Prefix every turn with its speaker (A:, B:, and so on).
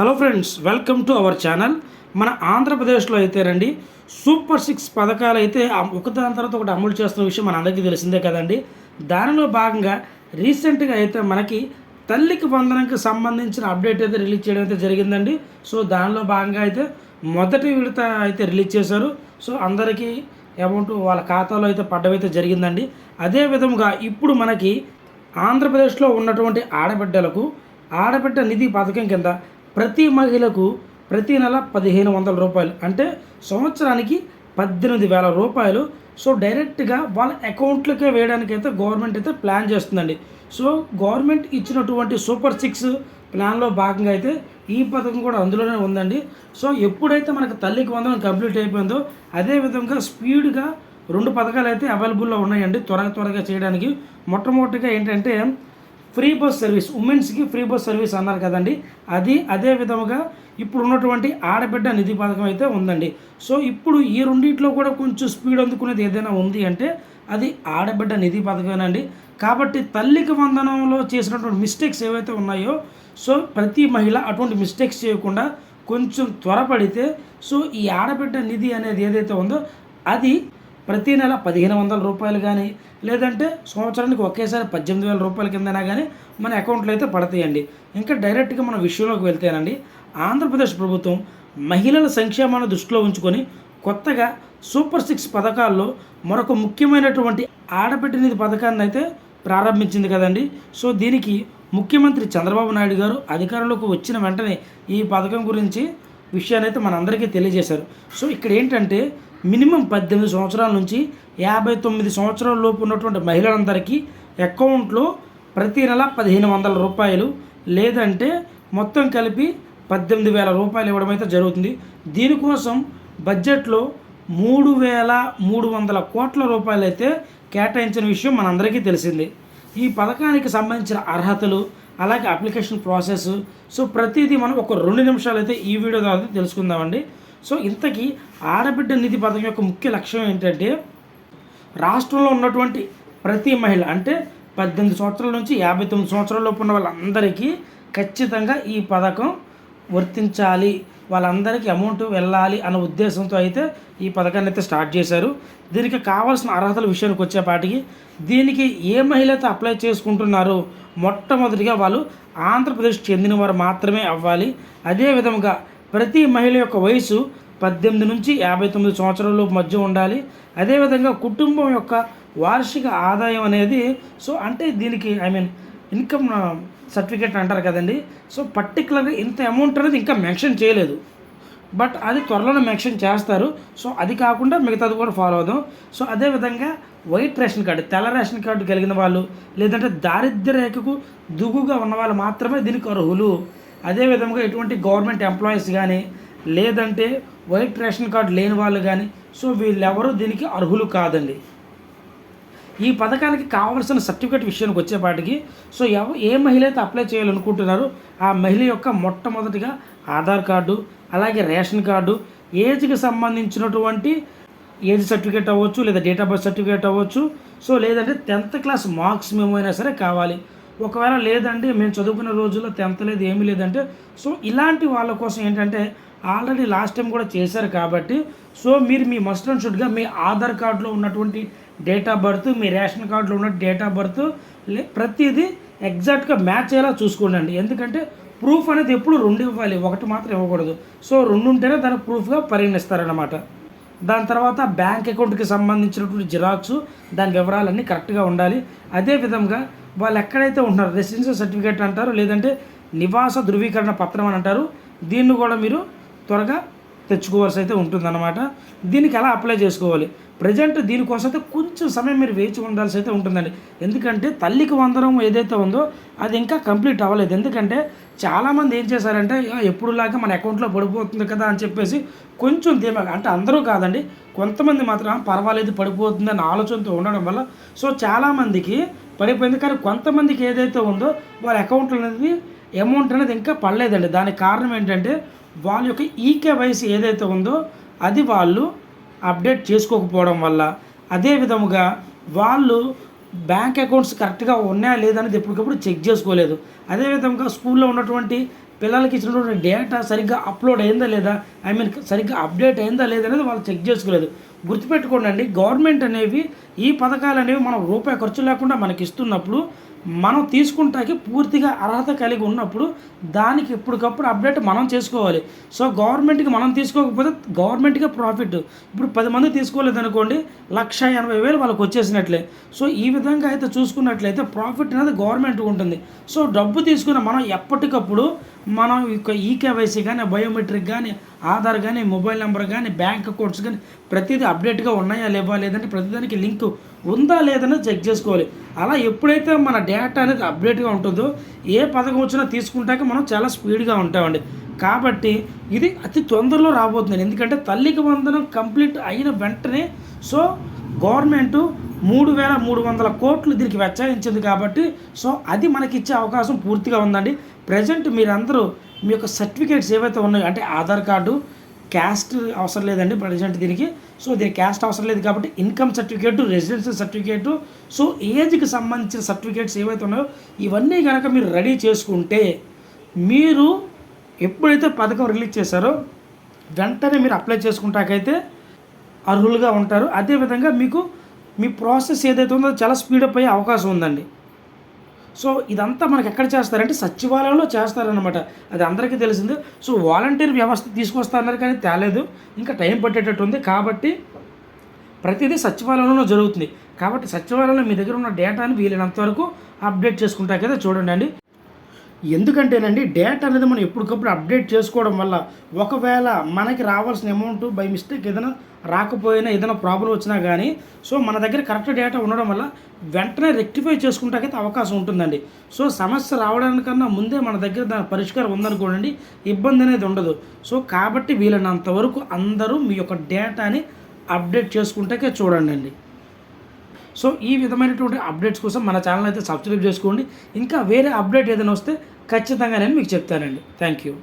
A: Hello friends welcome to our channel. మన ఆంధ్రప్రదేశ్లో అయితే రండి సూపర్ సిక్స్ పథకాలు అయితే ఒకదాని తర్వాత ఒకటి అమలు చేస్తున్న విషయం మన అందరికీ తెలిసిందే కదండి. దానిలో భాగంగా రీసెంట్గా అయితే మనకి తల్లికి వందనంకి సంబంధించిన అప్డేట్ అయితే రిలీజ్ చేయడం అయితే జరిగిందండి. సో దానిలో భాగంగా అయితే మొదటి విడత అయితే రిలీజ్ చేశారు. సో అందరికీ అమౌంట్ వాళ్ళ ఖాతాలో అయితే పడ్డమైతే జరిగిందండి. అదే విధముగా ఇప్పుడు మనకి ఆంధ్రప్రదేశ్లో ఉన్నటువంటి ఆడబిడ్డలకు ఆడబిడ్డ నిధి పథకం కింద ప్రతి మహిళకు ప్రతి నెల పదిహేను వందల రూపాయలు. అంటే సంవత్సరానికి పద్దెనిమిది వేల రూపాయలు. సో డైరెక్ట్గా వాళ్ళ అకౌంట్లకే వేయడానికి అయితే గవర్నమెంట్ అయితే ప్లాన్ చేస్తుందండి. సో గవర్నమెంట్ ఇచ్చినటువంటి సూపర్ సిక్స్ ప్లాన్లో భాగంగా అయితే ఈ పథకం కూడా అందులోనే ఉందండి. సో ఎప్పుడైతే మనకు తల్లికి వందనం కంప్లీట్ అయిపోయిందో అదే విధంగా స్పీడ్గా రెండు పథకాలు అయితే అవైలబుల్లో ఉన్నాయండి. త్వరగా త్వరగా చేయడానికి. మొట్టమొదటిగా ఏంటంటే ఫ్రీ బస్ సర్వీస్ ఉమెన్స్కి ఫ్రీ బస్ సర్వీస్ అన్నారు కదండి. అది అదే విధముగా ఇప్పుడు ఉన్నటువంటి ఆడబిడ్డ నిధి పథకం అయితే ఉందండి. సో ఇప్పుడు ఈ రెండింటిలో కూడా కొంచెం స్పీడ్ అందుకునేది ఏదైనా ఉంది అంటే అది ఆడబిడ్డ నిధి పథకమేనండి. కాబట్టి తల్లికి వందనంలో చేసినటువంటి మిస్టేక్స్ ఏవైతే ఉన్నాయో సో ప్రతి మహిళ అటువంటి మిస్టేక్స్ చేయకుండా కొంచెం త్వరపడితే సో ఈ ఆడబిడ్డ నిధి అనేది ఏదైతే ఉందో అది ప్రతి నెల పదిహేను వందల రూపాయలు కానీ లేదంటే సంవత్సరానికి ఒకేసారి పద్దెనిమిది వేల రూపాయల కిందైనా కానీ మన అకౌంట్లో అయితే పడతాయండి. ఇంకా డైరెక్ట్గా మన విషయంలోకి వెళ్తేనండి ఆంధ్రప్రదేశ్ ప్రభుత్వం మహిళల సంక్షేమాన్ని దృష్టిలో ఉంచుకొని కొత్తగా సూపర్ సిక్స్ పథకాల్లో మరొక ముఖ్యమైనటువంటి ఆడబిడ్డ నిధి పథకాన్ని అయితే ప్రారంభించింది కదండి. సో దీనికి ముఖ్యమంత్రి చంద్రబాబు నాయుడు గారు అధికారంలోకి వచ్చిన వెంటనే ఈ పథకం గురించి విషయాన్ని అయితే మనందరికీ తెలియజేశారు. సో ఇక్కడ ఏంటంటే మినిమం పద్దెనిమిది సంవత్సరాల నుంచి యాభై తొమ్మిది సంవత్సరాల లోపు ఉన్నటువంటి మహిళలందరికీ అకౌంట్లో ప్రతి నెల పదిహేను వందల రూపాయలు లేదంటే మొత్తం కలిపి పద్దెనిమిది వేల రూపాయలు ఇవ్వడం అయితే జరుగుతుంది. దీనికోసం బడ్జెట్లో మూడు వేల మూడు వందల కోట్ల రూపాయలు అయితే కేటాయించిన విషయం మనందరికీ తెలిసింది. ఈ పథకానికి సంబంధించిన అర్హతలు అలాగే అప్లికేషన్ ప్రాసెస్ సో ప్రతిదీ మనం ఒక రెండు నిమిషాలు అయితే ఈ వీడియో ద్వారా తెలుసుకుందామండి. సో ఇంతకీ ఆడబిడ్డ నిధి పథకం యొక్క ముఖ్య లక్ష్యం ఏంటంటే రాష్ట్రంలో ఉన్నటువంటి ప్రతి మహిళ అంటే పద్దెనిమిది సంవత్సరాల నుంచి యాభై తొమ్మిది సంవత్సరాల లోపు ఉన్న వాళ్ళందరికీ ఖచ్చితంగా ఈ పథకం వర్తించాలి. వాళ్ళందరికీ అమౌంట్ వెళ్ళాలి అన్న ఉద్దేశంతో అయితే ఈ పథకాన్ని అయితే స్టార్ట్ చేశారు. దీనికి కావాల్సిన అర్హతల విషయానికి వచ్చేపాటికి దీనికి ఏ మహిళ అయితే అప్లై చేసుకుంటున్నారో మొట్టమొదటిగా వాళ్ళు ఆంధ్రప్రదేశ్ చెందిన వారు మాత్రమే అవ్వాలి. అదే విధముగా ప్రతి మహిళ యొక్క వయసు పద్దెనిమిది నుంచి యాభై తొమ్మిది సంవత్సరాల మధ్య ఉండాలి. అదేవిధంగా కుటుంబం యొక్క వార్షిక ఆదాయం అనేది సో అంటే దీనికి ఐ మీన్ ఇన్కమ్ సర్టిఫికేట్ అంటారు కదండి. సో పర్టికులర్గా ఇంత అమౌంట్ అనేది ఇంకా మెన్షన్ చేయలేదు. బట్ అది త్వరలోనే మెన్షన్ చేస్తారు. సో అది కాకుండా మిగతాది కూడా ఫాలో అవుదాం. సో అదేవిధంగా వైట్ రేషన్ కార్డు తెల్ల రేషన్ కార్డు కలిగిన వాళ్ళు లేదంటే దారిద్ర్య రేఖకు దుగుగా ఉన్న వాళ్ళు మాత్రమే దీనికి అర్హులు. అదేవిధంగా ఎటువంటి గవర్నమెంట్ ఎంప్లాయీస్ కానీ లేదంటే వైట్ రేషన్ కార్డు లేని వాళ్ళు కానీ సో వీళ్ళెవరూ దీనికి అర్హులు కాదండి. ఈ పథకానికి కావాల్సిన సర్టిఫికేట్ విషయానికి వచ్చేపాటికి సో ఎవ ఏ మహిళ అయితే అప్లై చేయాలనుకుంటున్నారో ఆ మహిళ యొక్క మొట్టమొదటిగా ఆధార్ కార్డు అలాగే రేషన్ కార్డు ఏజ్కి సంబంధించినటువంటి ఏజ్ సర్టిఫికేట్ అవ్వచ్చు లేదా డేట్ ఆఫ్ బర్త్ సర్టిఫికేట్ అవ్వచ్చు సో లేదంటే టెన్త్ క్లాస్ మార్క్స్ మేము అయినా సరే కావాలి. ఒకవేళ లేదండి మేము చదువుకునే రోజుల్లో టెన్త్ లేదు ఏమీ లేదంటే సో ఇలాంటి వాళ్ళ కోసం ఏంటంటే ఆల్రెడీ లాస్ట్ టైం కూడా చేశారు కాబట్టి సో మీరు మీ మస్ట్ అండ్ షుడ్గా మీ ఆధార్ కార్డులో ఉన్నటువంటి డేట్ ఆఫ్ బర్త్ మీ రేషన్ కార్డులో ఉన్న డేట్ ఆఫ్ బర్త్ లే ప్రతిదీ ఎగ్జాక్ట్గా మ్యాచ్ అయ్యేలా చూసుకోండి ఎందుకంటే ప్రూఫ్ అనేది ఎప్పుడు రెండు ఇవ్వాలి ఒకటి మాత్రం ఇవ్వకూడదు. సో రెండు ఉంటేనే దాన్ని ప్రూఫ్గా పరిగణిస్తారనమాట దాని తర్వాత బ్యాంక్ అకౌంట్కి సంబంధించినటువంటి జిరాక్స్ దాని వివరాలన్నీ కరెక్ట్గా ఉండాలి. అదే విధంగా వాళ్ళు ఎక్కడైతే ఉంటున్నారో రెసిడెన్షియల్ సర్టిఫికేట్ అంటారు లేదంటే నివాస ధృవీకరణ పత్రం అని అంటారు దీన్ని కూడా మీరు త్వరగా తెచ్చుకోవాల్సి అయితే ఉంటుందన్నమాట. దీనికి ఎలా అప్లై చేసుకోవాలి? ప్రజెంట్ దీనికోసం అయితే కొంచెం సమయం మీరు వేచి ఉండాల్సి అయితే ఉంటుందండి. ఎందుకంటే తల్లికి వందరం ఏదైతే ఉందో అది ఇంకా కంప్లీట్ అవ్వలేదు. ఎందుకంటే చాలామంది ఏం చేశారంటే ఎప్పుడులాగా మన అకౌంట్లో పడిపోతుంది కదా అని చెప్పేసి కొంచెం ధీమాగా అంటే అందరూ కాదండి కొంతమంది మాత్రం పర్వాలేదు పడిపోతుంది అనే ఆలోచనతో ఉండడం వల్ల సో చాలామందికి పడిపోయింది. కానీ కొంతమందికి ఏదైతే ఉందో వాళ్ళ అకౌంట్ అనేది అమౌంట్ అనేది ఇంకా పడలేదండి. దానికి కారణం ఏంటంటే వాళ్ళ యొక్క ఈకేవైసీ ఏదైతే ఉందో అది వాళ్ళు అప్డేట్ చేసుకోకపోవడం వల్ల. అదే విధముగా వాళ్ళు బ్యాంక్ అకౌంట్స్ కరెక్ట్గా ఉన్నాయా లేదనేది ఎప్పటికప్పుడు చెక్ చేసుకోలేదు. అదేవిధంగా స్కూల్లో ఉన్నటువంటి పిల్లలకి ఇచ్చినటువంటి డేటా సరిగ్గా అప్లోడ్ అయిందా లేదా? ఐ మీన్ సరిగ్గా అప్డేట్ అయిందా లేదా అనేది వాళ్ళు చెక్ చేసుకోలేదు. గుర్తుపెట్టుకోండి గవర్నమెంట్ అనేవి ఈ పథకాలు అనేవి మనం రూపాయి ఖర్చు లేకుండా మనకి ఇస్తున్నప్పుడు మనం తీసుకుంటాకి పూర్తిగా అర్హత కలిగి ఉన్నప్పుడు దానికి ఎప్పటికప్పుడు అప్డేట్ మనం చేసుకోవాలి. సో గవర్నమెంట్కి మనం తీసుకోకపోతే గవర్నమెంట్కే ప్రాఫిట్. ఇప్పుడు పది మంది తీసుకోలేదు అనుకోండి లక్ష ఎనభై వేలు వాళ్ళకి వచ్చేసినట్లే. సో ఈ విధంగా అయితే చూసుకున్నట్లయితే ప్రాఫిట్ అనేది గవర్నమెంట్ ఉంటుంది. సో డబ్బు తీసుకున్న మనం ఎప్పటికప్పుడు మనం ఇక ఈకేవైసీ కానీ బయోమెట్రిక్ కానీ ఆధార్ కానీ మొబైల్ నెంబర్ కానీ బ్యాంక్ అకౌంట్స్ కానీ ప్రతిదీ అప్డేట్గా ఉన్నాయా లేవా లేదంటే ప్రతిదానికి లింక్ ఉందా లేదనేది చెక్ చేసుకోవాలి. అలా ఎప్పుడైతే మన డేటా అనేది అప్డేట్గా ఉంటుందో ఏ పథకం వచ్చినా తీసుకుంటాక మనం చాలా స్పీడ్గా ఉంటామండి. కాబట్టి ఇది అతి తొందరలో రాబోతుంది. ఎందుకంటే తల్లికి వందనం కంప్లీట్ అయిన వెంటనే సో గవర్నమెంటు మూడు వేల మూడు వందల కోట్లు దీనికి వెచ్చాయించింది కాబట్టి సో అది మనకిచ్చే అవకాశం పూర్తిగా ఉందండి. ప్రజెంట్ మీరందరూ మీ యొక్క సర్టిఫికేట్స్ ఏవైతే ఉన్నాయో అంటే ఆధార్ కార్డు క్యాస్ట్ అవసరం లేదండి ప్రజెంట్ దీనికి. సో దీనికి క్యాస్ట్ అవసరం లేదు కాబట్టి income certificate residential certificate so ఏజ్కి సంబంధించిన సర్టిఫికేట్స్ ఏవైతే ఉన్నాయో ఇవన్నీ కనుక మీరు రెడీ చేసుకుంటే మీరు ఎప్పుడైతే పథకం రిలీజ్ చేశారో వెంటనే మీరు అప్లై చేసుకుంటాకైతే అర్హులుగా ఉంటారు. అదేవిధంగా మీకు మీ ప్రాసెస్ ఏదైతే ఉందో చాలా స్పీడప్ అయ్యే అవకాశం ఉందండి. సో ఇదంతా మనకి ఎక్కడ చేస్తారంటే సచివాలయంలో చేస్తారనమాట అది అందరికీ తెలిసిందే. సో వాలంటీర్ వ్యవస్థ తీసుకొస్తారన్నారు కానీ తేలేదు. ఇంకా టైం పట్టేటట్టు ఉంది. కాబట్టి ప్రతిదీ సచివాలయంలో జరుగుతుంది. కాబట్టి సచివాలయంలో మీ దగ్గర ఉన్న డేటాని వీలైనంత వరకు అప్డేట్ కదా చూడండి అండి. ఎందుకంటేనండి డేటా అనేది మనం ఎప్పటికప్పుడు అప్డేట్ చేసుకోవడం వల్ల ఒకవేళ మనకి రావాల్సిన అమౌంట్ బై మిస్టేక్ ఏదైనా రాకపోయినా ఏదైనా ప్రాబ్లం వచ్చినా కానీ సో మన దగ్గర కరెక్ట్ డేటా ఉండడం వల్ల వెంటనే రెక్టిఫై చేసుకుంటాకైతే అవకాశం ఉంటుందండి. సో సమస్య రావడానికన్నా ముందే మన దగ్గర దాని పరిష్కారం ఉందనుకోండి ఇబ్బంది అనేది ఉండదు. సో కాబట్టి వీలైనంత వరకు అందరూ మీ యొక్క డేటాని అప్డేట్ చేసుకుంటాకే చూడండి అండి సో ఈ విధమైనటువంటి అప్డేట్స్ కోసం మన ఛానల్ అయితే సబ్స్క్రైబ్ చేసుకోండి. ఇంకా వేరే అప్డేట్ ఏదైనా వస్తే ఖచ్చితంగా నేను మీకు చెప్తానండి. Thank you.